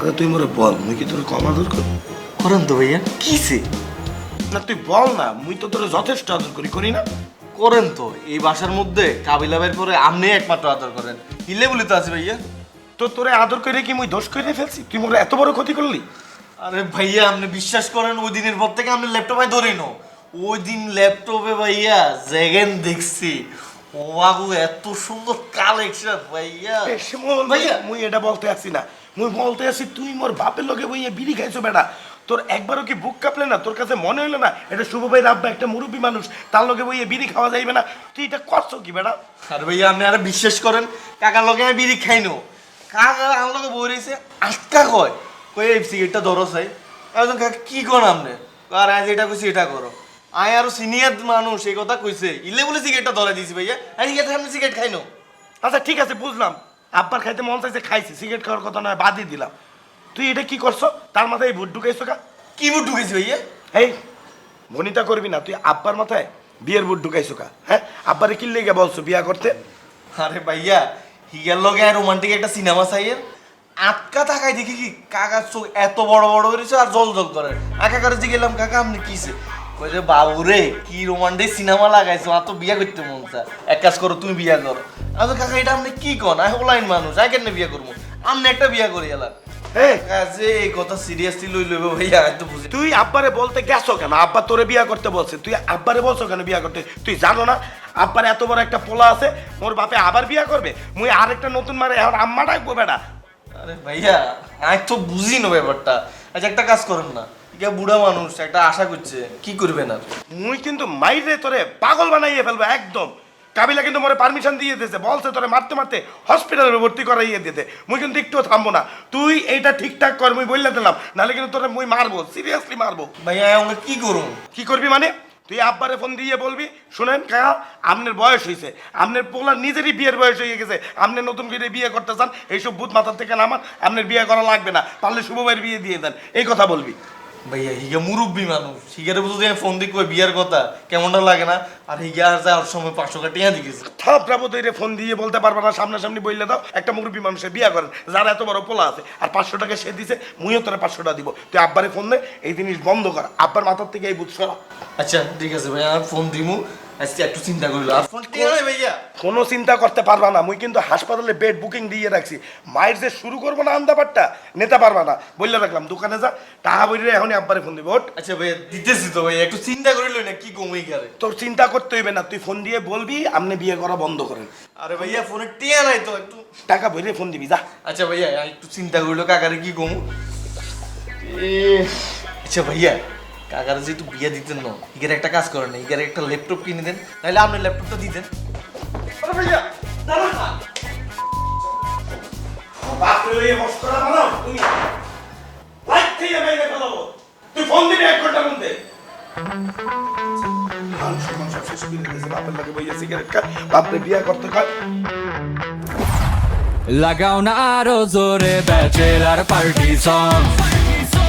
আরে তুই মোরে বল মুই কি তোর কম আদর করি? করেন তো ভাইয়া কিসে না তুই বল না মুই তো তোর যথেষ্ট আদর করি করি না? করেন তো এই বাসার মধ্যে কাবিলা বের করে আপনি একমাত্র আদর করেন। হিলে বলি তো আছে ভাইয়া? তো তোরে আদর করে কি মুই দোষ করে ফেলছি? তুই মোরে এত বড় ক্ষতি করলি? আরে ভাইয়া আপনি বিশ্বাস করেন ওই দিনের পর থেকে আপনি ল্যাপটপে ধরি নো। ওই দিন ল্যাপটপে ভাইয়া জেগেন দেখছি। ও আগু এত সুন্দর কালেকশন ভাইয়া। ভাইয়া মুই এটা বলতে আসি না। মুই বলতে আসি তুই মোর বাপের লগে বইয়ে বিড়ি খাইছো বেটা। তোর একবারও কি বুক কাঁপলে না? তোর কাছে মনে হলো না? এটা শুভ ভাই রাব্বা একটা মুরব্বী মানুষ। তার লগে বইয়ে বিড়ি খাওয়া যাইবে না। তুই এটা করছ কি বেটা? আর ভাইয়া আপনি আর বিশ্বাস করেন কাকার লগে আমি বিড়ি খাই খাইনো কাকা আমার লগে বই রয়েছে আটকা কয়। কই এই সিগারেটটা ধরো চাই একজন কাকা কি কর আপনি? আর আজ এটা কইছি এটা করো। আয় আরও সিনিয়র মানুষ এই কথা কইছে। ইলে বলে সিগারেটটা ধরে দিছি ভাইয়া। আর আছে আপনি সিগারেট খাইনো আচ্ছা ঠিক আছে বুঝলাম। আব্বার খাইতে মন চাইছে খাইছি সিগারেট খাওয়ার কথা নয় বাদই দিলাম। তুই এটা কি করছ? তার মাথায় এই ভোট ঢুকাইছো কা? কি বুট ঢুকেছি ভাইয়া? এই ভনিতা করবি না তুই আব্বার মাথায় বিয়ের বুট ঢুকাইছো কা? হ্যাঁ? আব্বারে কি লেগে বলছো বিয়া করতে? আরে ভাইয়া হিয়ার লগে রোমান্টিক একটা সিনেমা চাইয়ের। আটকা থাকায় দেখি কি কাকার চোখ এত বড় বড় হয়েছে আর জল জল করে। আকা করে গেলাম কাকা আপনি কিসে? কই যে বাবু রে কি রোমান্টিক সিনেমা লাগাইছো? আর তো বিয়া করতে মন চায়। এক কাজ করো তুমি বিয়া করো। আমি কাকা এটা আপনি কি কন? আমি অনলাইন মানুষ আই কেন বিয়া করব? আপনি একটা বিয়া করি এলাম এই। কথা সিরিয়াসলি লই লইবে ভাইয়া তো বুঝি তুই আব্বারে বলতে গেছো কেন? আব্বা তোরে বিয়া করতে বলছে। তুই আব্বারে বলছো কেন বিয়া করতে? তুই জানো না আব্বার এত বড় একটা পোলা আছে মোর বাপে আবার বিয়া করবে? মুই আরেকটা নতুন মারে এখন আম্মা ডাকবো বেটা। আরে ভাইয়া আমি তো বুঝি না ব্যাপারটা। আচ্ছা একটা কাজ করেন না। ইয়া বুড়া মানুষ একটা আশা করছে কি করবেন আর? মুই কিন্তু মাইরে তোরে পাগল বানাইয়ে ফেলব একদম। কাবিলা কিন্তু মোরে পারমিশন দিয়ে দিয়েছে। বলছে তোরে মারতে মারতে হসপিটালে ভর্তি করাইয়ে দিতে। মুই কিন্তু একটুও থামবো না। তুই এইটা ঠিকঠাক কর মুই বললে দিলাম। নাহলে কিন্তু তোরে মুই মারবো সিরিয়াসলি মারবো। ভাইয়া আমরা কি করুন কি করবি মানে? তুই আব্বারে ফোন দিয়ে বলবি শুনেন কাকা আপনার বয়স হয়েছে আপনার পোলা নিজেরই বিয়ের বয়স হয়ে গেছে। আপনি নতুন করে বিয়ে করতে চান এইসব ভূত মাথার থেকে নামান। আপনার বিয়ে করা লাগবে না। পারলে শুভ ভাইয়ের বিয়ে দিয়ে দেন। এই কথা বলবি। ভাইয়া হিগা মুরব্বী মানুষ হিগারে বুঝতে আমি ফোন দিয়ে কই বিয়ার কথা কেমনটা লাগে না আর হিগা আর যাওয়ার সময় পাঁচশো কাটিয়া দিয়েছে থাপড়াবো তৈরি ফোন দিয়ে বলতে পারবা না সামনাসামনি বললে দাও একটা মুরব্বী মানুষের বিয়ে করেন যারা এত বড় পোলা আছে আর পাঁচশো টাকা সে দিছে মুইও তোরা পাঁচশো টাকা দিব। তুই আব্বারে ফোন দে এই জিনিস বন্ধ কর। আব্বার মাথার থেকে এই বুঝছ আচ্ছা ঠিক আছে ভাই আর ফোন দিমু। আজকে একটু চিন্তা করিল। আর ফোন টিয়া নাই ভাইয়া? কোনো চিন্তা করতে পারবা না। মুই কিন্তু হাসপাতালে বেড বুকিং দিয়ে রাখছি। মায়ের যে শুরু করব না আন্দাবারটা নিতে পারবা না। বললে রাখলাম দোকানে যা টাকা বইলে এখনই আব্বারে ফোন দিব ওঠ। আচ্ছা ভাইয়া দিতেছি তো ভাইয়া একটু চিন্তা করিল না কি কমে গেলে? তোর চিন্তা করতে হইবে না তুই ফোন দিয়ে বলবি আপনি বিয়ে করা বন্ধ করেন। আরে ভাইয়া ফোনে টিয়া নাই তো একটু টাকা বইলে ফোন দিবি যা। আচ্ছা ভাইয়া একটু চিন্তা করিল কাকারে কি কমু? আচ্ছা ভাইয়া কাকারে যেহেতু বিয়ে দিতেন না ইগারে একটা কাজ করেন না ইগারে একটা ল্যাপটপ কিনে দেন তাহলে আপনি ল্যাপটপটা দিতেন। তুই ফোন দিবি এক ঘণ্টার মধ্যে। লাগাও না আরও জোরে ব্যাচেলার পার্টি সং